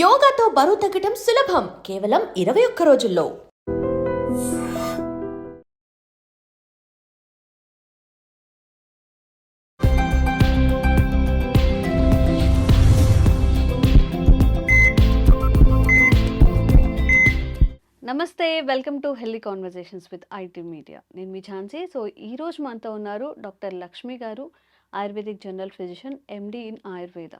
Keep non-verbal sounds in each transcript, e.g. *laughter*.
యోగాతో బరువు తగ్గటం సులభం. కేవలం ఇరవై ఒక్క రోజుల్లో. నమస్తే welcome to healthy conversations with IT media. నేను మీ ఝాన్సీ. సో ఈ రోజు మనతో ఉన్నారు doctor Lakshmi garu Ayurvedic general physician MD in Ayurveda.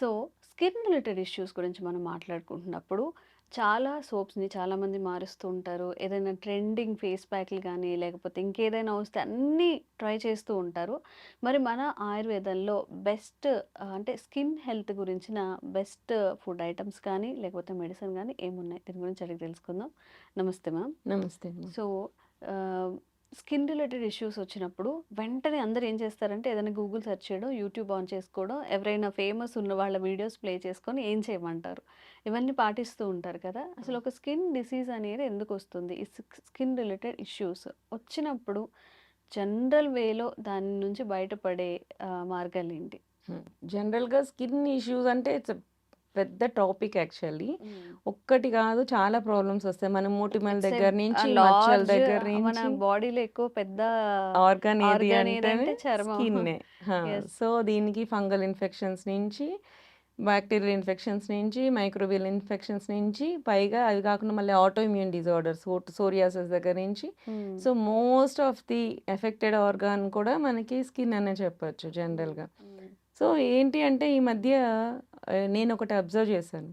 So skin related issues గురించి మనం మాట్లాడుకుంటున్నప్పుడు చాలా సోప్స్ని చాలామంది మారుస్తూ ఉంటారు. ఏదైనా ట్రెండింగ్ ఫేస్ ప్యాక్లు కానీ లేకపోతే ఇంకేదైనా వస్తే అన్నీ ట్రై చేస్తూ ఉంటారు. మరి మన ఆయుర్వేదంలో బెస్ట్ అంటే స్కిన్ హెల్త్ గురించిన బెస్ట్ ఫుడ్ ఐటమ్స్ కానీ లేకపోతే మెడిసిన్ కానీ ఏమున్నాయి? దీని గురించి అడిగి తెలుసుకుందాం. నమస్తే మ్యామ్. నమస్తే. సో స్కిన్ రిలేటెడ్ ఇష్యూస్ వచ్చినప్పుడు వెంటనే అందరు ఏం చేస్తారంటే ఏదైనా గూగుల్ సెర్చ్ చేయడం యూట్యూబ్ ఆన్ చేసుకోవడం ఎవరైనా ఫేమస్ ఉన్న వాళ్ళ వీడియోస్ ప్లే చేసుకొని ఏం చేయమంటారు? ఇవన్నీ పాటిస్తూ ఉంటారు కదా. అసలు ఒక స్కిన్ డిసీజ్ అనేది ఎందుకు వస్తుంది? ఈ స్కిన్ రిలేటెడ్ ఇష్యూస్ వచ్చినప్పుడు జనరల్ వేలో దాని నుంచి బయటపడే మార్గాలు ఏంటి? జనరల్గా స్కిన్ ఇష్యూస్ అంటే ఇట్స్ పెద్ద టాపిక్ యాక్చువల్లీ ఒక్కటి కాదు చాలా ప్రాబ్లమ్స్ వస్తాయి మన మూటిమల దగ్గర నుంచి మచ్చల దగ్గర నుంచి బాడీలో ఎక్కువ పెద్ద ఆర్గాన్ ఏది అంటే. స్కిన్నే. *laughs* సో దీనికి ఫంగల్ ఇన్ఫెక్షన్స్ నుంచి బ్యాక్టీరియల్ ఇన్ఫెక్షన్స్ నుంచి మైక్రోబియల్ ఇన్ఫెక్షన్స్ నుంచి పైగా అవి కాకుండా మళ్ళీ ఆటో ఇమ్యూన్ డిజార్డర్స్ సోరియాసిస్ దగ్గర నుంచి. So most of the affected organ కూడా మనకి స్కిన్ అనే చెప్పొచ్చు జనరల్గా. సో ఏంటి అంటే ఈ మధ్య నేను ఒకటి అబ్జర్వ్ చేశాను.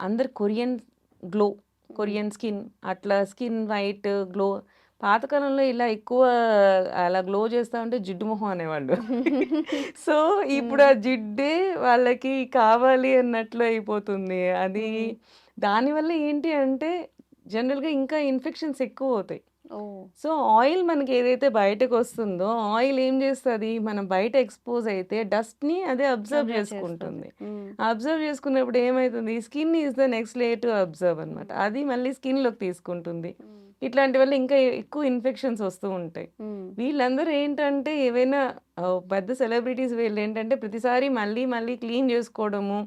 అందరు కొరియన్ గ్లో కొరియన్ స్కిన్ అట్లా స్కిన్ వైట్ గ్లో. పాతకాలంలో ఇలా ఎక్కువ అలా గ్లో చేస్తా ఉంటే జిడ్డు మొహం అనేవాళ్ళు. *laughs* సో ఇప్పుడు ఆ జిడ్డే వాళ్ళకి కావాలి అన్నట్లు అయిపోతుంది. అది. దానివల్ల ఏంటి అంటే జనరల్గా ఇంకా ఇన్ఫెక్షన్స్ ఎక్కువ అవుతాయి. సో ఆయిల్ మనకి ఏదైతే బయటకు వస్తుందో ఆయిల్ ఏం చేస్తుంది? మనం బయట ఎక్స్పోజ్ అయితే డస్ట్ని అదే అబ్జర్వ్ చేసుకుంటుంది. అబ్జర్వ్ చేసుకున్నప్పుడు ఏమవుతుంది skin is the next layer to observe అనమాట అది మళ్ళీ స్కిన్లోకి తీసుకుంటుంది. మ్మ్. ఇట్లాంటి వల్ల ఇంకా ఎక్కువ ఇన్ఫెక్షన్స్ వస్తూ ఉంటాయి. వీళ్ళందరూ ఏంటంటే ఏవైనా పెద్ద సెలబ్రిటీస్ వీళ్ళు ఏంటంటే ప్రతిసారి మళ్ళీ మళ్ళీ క్లీన్ చేసుకోవడము.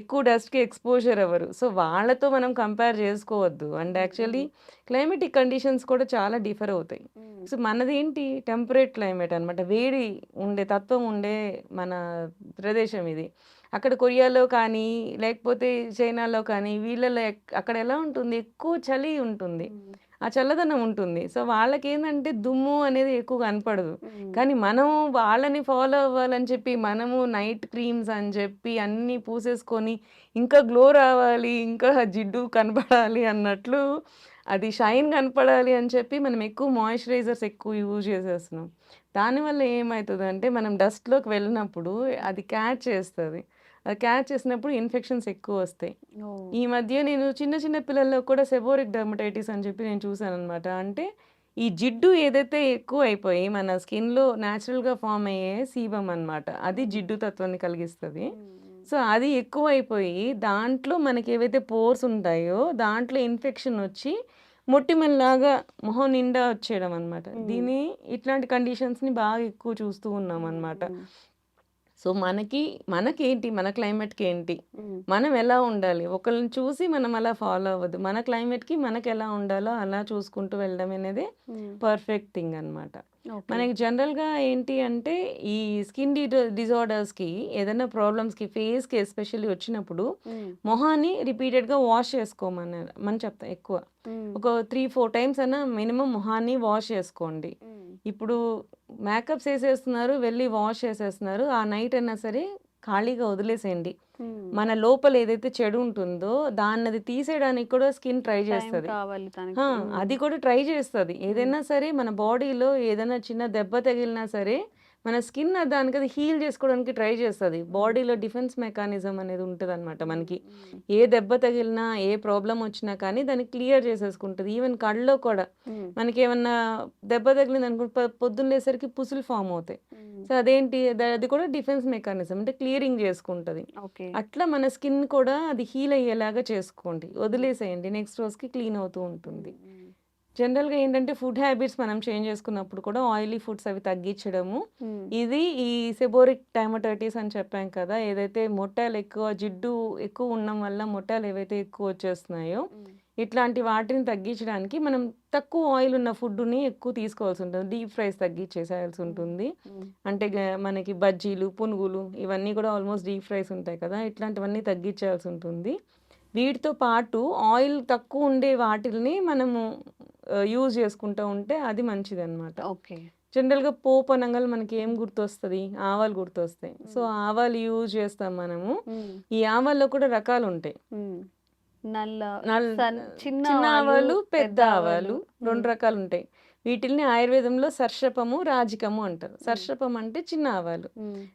ఎక్కువ డస్ట్కి ఎక్స్పోజర్ అవ్వరు. సో వాళ్ళతో మనం కంపేర్ చేసుకోవద్దు. అండ్ యాక్చువల్లీ క్లైమేటిక్ కండిషన్స్ కూడా చాలా డిఫర్ అవుతాయి. సో మనది ఏంటి టెంపరేట్ క్లైమేట్ అన్నమాట. వేడి ఉండే తత్వం ఉండే మన ప్రదేశం ఇది. అక్కడ కొరియాలో కానీ లేకపోతే చైనాలో కానీ వీళ్ళలో అక్కడ ఎలా ఉంటుంది? ఎక్కువ చలి ఉంటుంది. ఆ చల్లదనం ఉంటుంది. సో వాళ్ళకి ఏంటంటే దుమ్ము అనేది ఎక్కువ కనపడదు. కానీ మనం వాళ్ళని ఫాలో అవ్వాలని చెప్పి మనము నైట్ క్రీమ్స్ అని చెప్పి అన్నీ పూసేసుకొని ఇంకా గ్లో రావాలి ఇంకా జిడ్డు కనపడాలి అన్నట్లు అది షైన్ కనపడాలి అని చెప్పి మనం ఎక్కువ మాయిశ్చరైజర్స్ ఎక్కువ యూజ్ చేసేస్తున్నాం. దానివల్ల ఏమవుతుంది అంటే మనం డస్ట్లోకి వెళ్ళినప్పుడు అది క్యాచ్ చేస్తుంది. క్యాచ్ చేసినప్పుడు ఇన్ఫెక్షన్స్ ఎక్కువ వస్తాయి. ఈ మధ్య నేను చిన్న చిన్న పిల్లల్లో కూడా సెబోరిక్ డర్మటైటిస్ అని చెప్పి నేను చూసాను అనమాట అంటే ఈ జిడ్డు ఏదైతే ఎక్కువ అయిపోయి మన స్కిన్లో న్యాచురల్గా ఫామ్ అయ్యే సీబం అన్నమాట అది జిడ్డు తత్వాన్ని కలిగిస్తుంది. సో అది ఎక్కువ అయిపోయి దాంట్లో మనకి ఏవైతే పోర్స్ ఉంటాయో దాంట్లో ఇన్ఫెక్షన్ వచ్చి మొట్టిమల్లాగా మొహం నిండా వచ్చేయడం అనమాట. దీని ఇట్లాంటి కండిషన్స్ని బాగా ఎక్కువ చూస్తూ ఉన్నాం అనమాట. సో మనకి మనకేంటి మన క్లైమేట్కి ఏంటి. మనం ఎలా ఉండాలి ఒకళ్ళని చూసి మనం అలా ఫాలో అవ్వద్దు మన క్లైమేట్కి మనకి ఎలా ఉండాలో అలా చూసుకుంటూ వెళ్ళడం అనేది. పర్ఫెక్ట్ థింగ్ అనమాట. మనకి జనరల్గా ఏంటి అంటే ఈ స్కిన్ డిజార్డర్స్కి ఏదైనా ప్రాబ్లమ్స్కి ఫేస్కి ఎస్పెషల్లీ వచ్చినప్పుడు. మొహాన్ని రిపీటెడ్గా వాష్ చేసుకోమని మనం చెప్తాం ఎక్కువ. ఒక త్రీ ఫోర్ టైమ్స్ అయినా మినిమం మొహాన్ని వాష్ చేసుకోండి. ఇప్పుడు మేకప్స్ వేసేస్తున్నారు వెళ్ళి వాష్ చేసేస్తున్నారు ఆ నైట్ అయినా సరే ఖాళీగా వదిలేసేయండి. మన లోపల ఏదైతే చెడు ఉంటుందో దాన్ని అది తీసేయడానికి కూడా స్కిన్ ట్రై చేస్తుంది. అది కూడా ట్రై చేస్తుంది. ఏదైనా సరే మన బాడీలో ఏదైనా చిన్న దెబ్బ తగిలినా సరే మన స్కిన్ దానికి అది హీల్ చేసుకోవడానికి ట్రై చేస్తుంది. బాడీలో డిఫెన్స్ మెకానిజం అనేది ఉంటుంది అనమాట మనకి. ఏ దెబ్బ తగిలినా ఏ ప్రాబ్లం వచ్చినా కానీ దాన్ని క్లియర్ చేసేసుకుంటుంది. ఈవెన్ కళ్ళలో కూడా. మనకి ఏమన్నా దెబ్బ తగిలింది అనుకో పొద్దున్న లేసరికి పుసులు ఫామ్ అవుతాయి. సో అదేంటి? అది- కూడా డిఫెన్స్ మెకానిజం అంటే క్లియరింగ్ చేసుకుంటుంది. అట్లా మన స్కిన్ కూడా అది హీల్ అయ్యేలాగా చేసుకోండి. వదిలేసేయండి. నెక్స్ట్ రోజుకి క్లీన్ అవుతూ ఉంటుంది. జనరల్‌గా ఏంటంటే ఫుడ్ హ్యాబిట్స్ మనం చేంజ్ చేసుకున్నప్పుడు కూడా ఆయిలీ ఫుడ్స్ అవి తగ్గించడము. హ్మ్. ఇది ఈ సెబోరిక్ డెర్మటైటిస్ అని చెప్పాం కదా! ఏదైతే మొటియాలు ఎక్కువ జిడ్డు ఎక్కువ ఉండడం వల్ల మొటియాలు ఏవైతే ఎక్కువ వచ్చేస్తున్నాయో, హ్మ్. ఇట్లాంటి వాటిని తగ్గించడానికి మనం తక్కువ ఆయిల్ ఉన్న ఫుడ్‌ని ఎక్కువ తీసుకోవాల్సి ఉంటుంది. డీప్ ఫ్రైస్ తగ్గిచ్చేసేయాల్సి హ్మ్. ఉంటుంది. అంటే మనకి బజ్జీలు, పునుగులు ఇవన్నీ కూడా ఆల్మోస్ట్ డీప్ ఫ్రైస్ ఉంటాయి కదా! ఇట్లాంటివన్నీ తగ్గిచ్చేయాల్సి ఉంటుంది. వీటితో పాటు ఆయిల్ తక్కువ ఉండే వాటిల్ని మనము యూజ్ చేసుకుంటూ ఉంటే అది మంచిదనమాట. ఓకే. జనరల్‌గా పోపు అనంగానే మనకి ఏం గుర్తొస్తది? ఆవాలు గుర్తొస్తాయి. సో. ఆవాలు యూజ్ చేస్తాం మనము. ఈ ఆవాల్లో కూడా రకాలుంటాయి. హ్మ్. నల్ల చిన్న ఆవాలు, పెద్ద ఆవాలు ఆవాలు. 2 హ్మ్. వీటిల్ని ఆయుర్వేదంలో సర్షపము, రాజికము అంటారు. సర్షపం అంటే చిన్న ఆవాలు.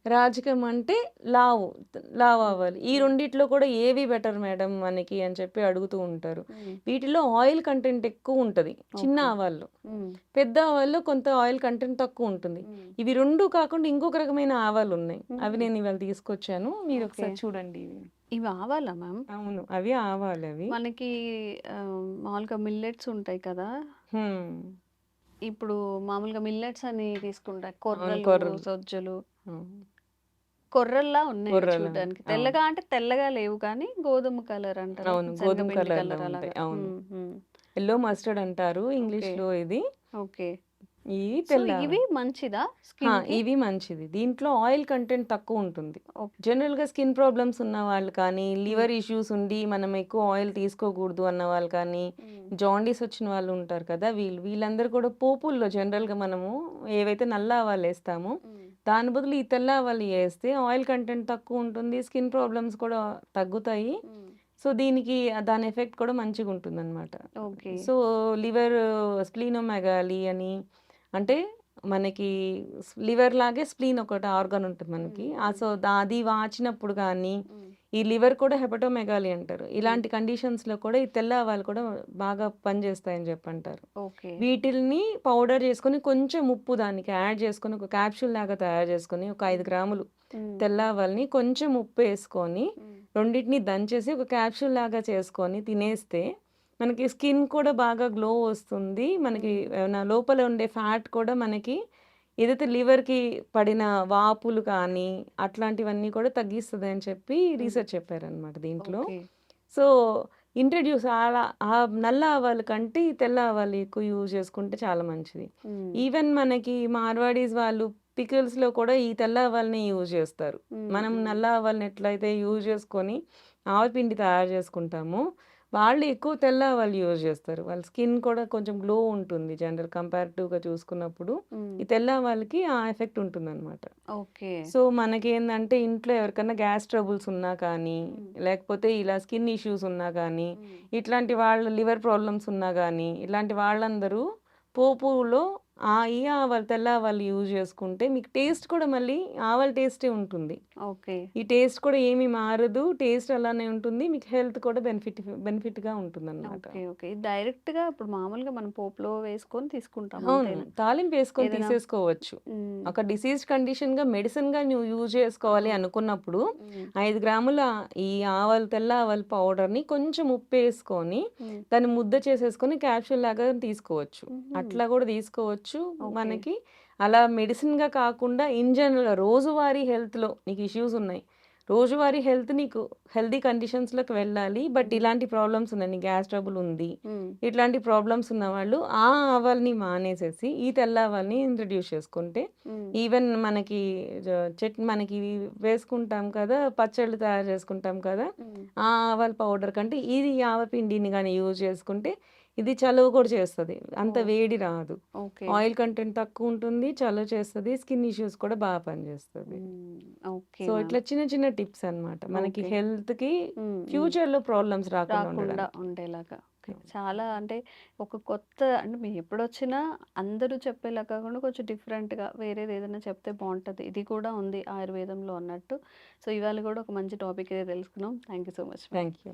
రాజికం అంటే లావు లావు ఆవాలు. ఈ. రెండిట్లో కూడా ఏవి బెటర్ మేడం మనకి అని చెప్పి అడుగుతూ ఉంటారు. వీటిలో ఆయిల్ కంటెంట్ ఎక్కువ ఉంటది. చిన్న. ఆవాల్లో. పెద్ద ఆవాల్లో కొంత ఆయిల్ కంటెంట్ తక్కువ ఉంటుంది. ఇవి 2 కాకుండా ఇంకొక రకమైన ఆవాలున్నాయి. అవి హుహు. నేను ఇవాళ తీసుకొచ్చాను. మీరు. ఒకసారి చూడండి ఇవి. ఇవి ఆవాలా మ్యామ్? అవును. అవి ఆవాలవి. మనకి ఆహ్, మామూలుగా మిల్లెట్స్ ఉంటాయి కదా! ఇప్పుడు మామూలుగా మిల్లెట్స్ అని తీసుకుంటా. కొర్రలు. సజ్జలు. కొర్రల్లా ఉన్నాయి. చూడ్డానికి. తెల్లగా అంటే తెల్లగా లేవు కానీ గోధుమ కలర్ అంటారా? అవును. గోధుమ కలర్. అవును. హ్మ్. యెల్లో మస్టర్డ్ అంటారు ఓకే. ఇంగ్లీష్‌లో ఇది. ఓకే. ఇవి తెల్ల ఇవి ఆవాలు. మంచిదా? ఇవి మంచిది. దీంట్లో ఆయిల్ కంటెంట్ తక్కువ ఉంటుంది. ఓకే. జనరల్‌గా స్కిన్ ప్రాబ్లమ్స్ ఉన్న వాళ్ళు కానీ. లివర్ ఇష్యూస్ ఉండి మనం ఎక్కువ ఆయిల్ తీసుకోకూడదు అన్న వాళ్ళు కానీ. జాండీస్ వచ్చిన వాళ్ళు ఉంటారు కదా! వీళ్ళు వీళ్ళందరూ కూడా పోపుల్లో జనరల్‌గా మనము ఏవైతే నల్ల ఆవాలేస్తామో, హ్మ్. దాని బదులు ఈ తెల్ల ఆవాలు ఏస్తే ఆయిల్ కంటెంట్ తక్కువ ఉంటుంది. స్కిన్ ప్రాబ్లమ్స్ కూడా తగ్గుతాయి. సో, దీనికి దాని ఎఫెక్ట్ కూడా మంచిగుంటుందనమాట. ఓకే. సో, లివర్ స్ప్లీనోమెగాలీ అని అంటే మనకి లివర్ లాగే స్ప్లీన్ ఒకటి ఆర్గాన్ ఉంటుంది మనకి. ఆ. సో, అది వాచినప్పుడు హ్మ్. ఈ లివర్ కూడా హెపటోమెగాలీ అంటారు. ఇలాంటి కండిషన్స్‌లో కూడా ఈ తెల్ల ఆవాలు కూడా బాగా పనిచేస్తాయని చెప్పంటారు. వీటిల్ని పౌడర్ చేసుకొని కొంచెం ఉప్పు దానికి యాడ్ చేసుకొని ఒక క్యాప్సూల్ లాగా తయారు చేసుకొని ఒక 5 హ్మ్. గ్రాములు. తెల్ల ఆవాల్ని కొంచెం ఉప్పేసుకొని హ్మ్. రెండిటిని దంచేసి ఒక క్యాప్సూల్ లాగా చేసుకొని తినేస్తే మనకి స్కిన్ కూడా బాగా గ్లో వస్తుంది. మనకి. ఏమైనా లోపల ఉండే ఫ్యాట్ కూడా మనకి ఏదైతే లివర్‌కి పడిన వాపులు కానీ, అట్లాంటివన్నీ కూడా తగ్గిస్తదని చెప్పి హ్మ్. రీసెర్చ్ చెప్పారనమాట దీంట్లో. సో, ఇంట్రడ్యూస్ అలా ఆ నల్ల ఆవాల కంటే ఈ తెల్ల ఆవాలు ఎక్కువ యూజ్ చేసుకుంటే చాలా మంచిది. ఈవెన్ మనకి మార్వాడీస్ వాళ్ళు పికిల్స్‌లో కూడా ఈ తెల్ల ఆవాల్ని యూజ్ చేస్తారు. మనం. నల్ల ఆవాల్ని ఎట్లయితే యూజ్ చేసుకొని ఆవపిండి తయారు చేసుకుంటామో, వాళ్ళు ఎక్కువ తెల్ల ఆవాలు యూజ్ చేస్తారు. వాళ్ళ స్కిన్ కూడా కొంచెం గ్లో ఉంటుంది. జనరల్ కంపారిటివ్‌గా చూసుకున్నప్పుడు. ఈ తెల్ల ఆవాలకి ఆ ఎఫెక్ట్ ఉంటుందనమాట. ఓకే. సో, మనకేందంటే ఇంట్లో ఎవరికన్నా గ్యాస్ ట్రబుల్స్ ఉన్నా కానీ. లేకపోతే ఇలా స్కిన్ ఇష్యూస్ ఉన్నా కానీ. ఇట్లాంటి వాళ్ళు లివర్ ప్రాబ్లమ్స్ ఉన్నా గానీ, ఇలాంటి వాళ్ళందరూ పోపులో ఆ ఈ ఆవాలు, తెల్ల ఆవాలు యూజ్ చేసుకుంటే మీకు టేస్ట్ కూడా మళ్ళీ ఆవాల టేస్టే ఉంటుంది. ఓకే. ఈ టేస్ట్ కూడా ఏమి మారదు. టేస్ట్ అలానే ఉంటుంది. మీకు హెల్త్ కూడా బెనిఫిట్ బెనిఫిట్‌గా ఉంటుందనమాట. ఓకే. ఓకే. డైరెక్ట్‌గా ఇప్పుడు మామూలుగా మనం పోపులో వేసుకొని తీసుకుంటాం అవును. తాలింపు వేసుకొని తీసేసుకోవచ్చు. ఒక డిసీజ్ కండిషన్‌గా మెడిసిన్‌గా నువ్వు యూజ్ చేసుకోవాలి! అనుకున్నప్పుడు. 5 గ్రాముల ఈ ఆవాలు, తెల్ల ఆవాల పౌడర్‌ని కొంచెం ఉప్పేసుకొని, హ్మ్. దాన్ని ముద్ద చేసేసుకొని క్యాప్సూల్ లాగా తీసుకోవచ్చు. అట్లా కూడా తీసుకోవచ్చు. ఓకే. మనకి అలా మెడిసిన్‌గా కాకుండా ఇన్ జనరల్‌గా రోజువారీ హెల్త్‌లో నీకు ఇష్యూస్ ఉన్నాయి. రోజువారీ హెల్త్ నీకు హెల్తీ కండిషన్స్‌లోకి వెళ్ళాలి. బట్. ఇలాంటి ప్రాబ్లమ్స్ ఉన్నాయి. నీకు గ్యాస్ ట్రబుల్ ఉంది. ఇట్లాంటి ప్రాబ్లమ్స్ ఉన్నవాళ్ళు ఆ ఆవాల్ని మానేసేసి ఈ తెల్ల ఆవాల్ని ఇంట్రడ్యూస్ చేసుకుంటే. ఈవెన్ మనకి చెట్ మనకి వేసుకుంటాం కదా! పచ్చళ్ళు తయారు చేసుకుంటాం కదా! ఆ ఆవాల పౌడర్ కంటే ఇది ఆవపిండిని గాని యూజ్ చేసుకుంటే ఇది చలువ కూడా చేస్తది. అంత! వేడి రాదు. ఆయిల్ కంటెంట్ తక్కువ ఉంటుంది. చలువ చేస్తది. స్కిన్ ఇష్యూస్ కూడా బాగా పనిచేస్తది. సో. ఇట్లా చిన్న చిన్న టిప్స్ అన్నమాట. మనకి ఓకే. హెల్త్‌కి హ్మ్. హ్మ్. ఫ్యూచర్‌లో ప్రాబ్లమ్స్ రాకుండా. ఉండేలాగా. చాలా అంటే ఒక కొత్త అంటే మేము ఎప్పుడొచ్చినా అందరూ చెప్పేలా కాకుండా కొంచెం డిఫరెంట్‌గా వేరేది ఏదైనా చెప్తే బావుంటది. ఇది కూడా ఉంది ఆయుర్వేదంలో అన్నట్టు. సో, ఇవాళ కూడా ఒక మంచి టాపిక్ అయితే తెలుసుకున్నాం. Thank you so much. Thank you.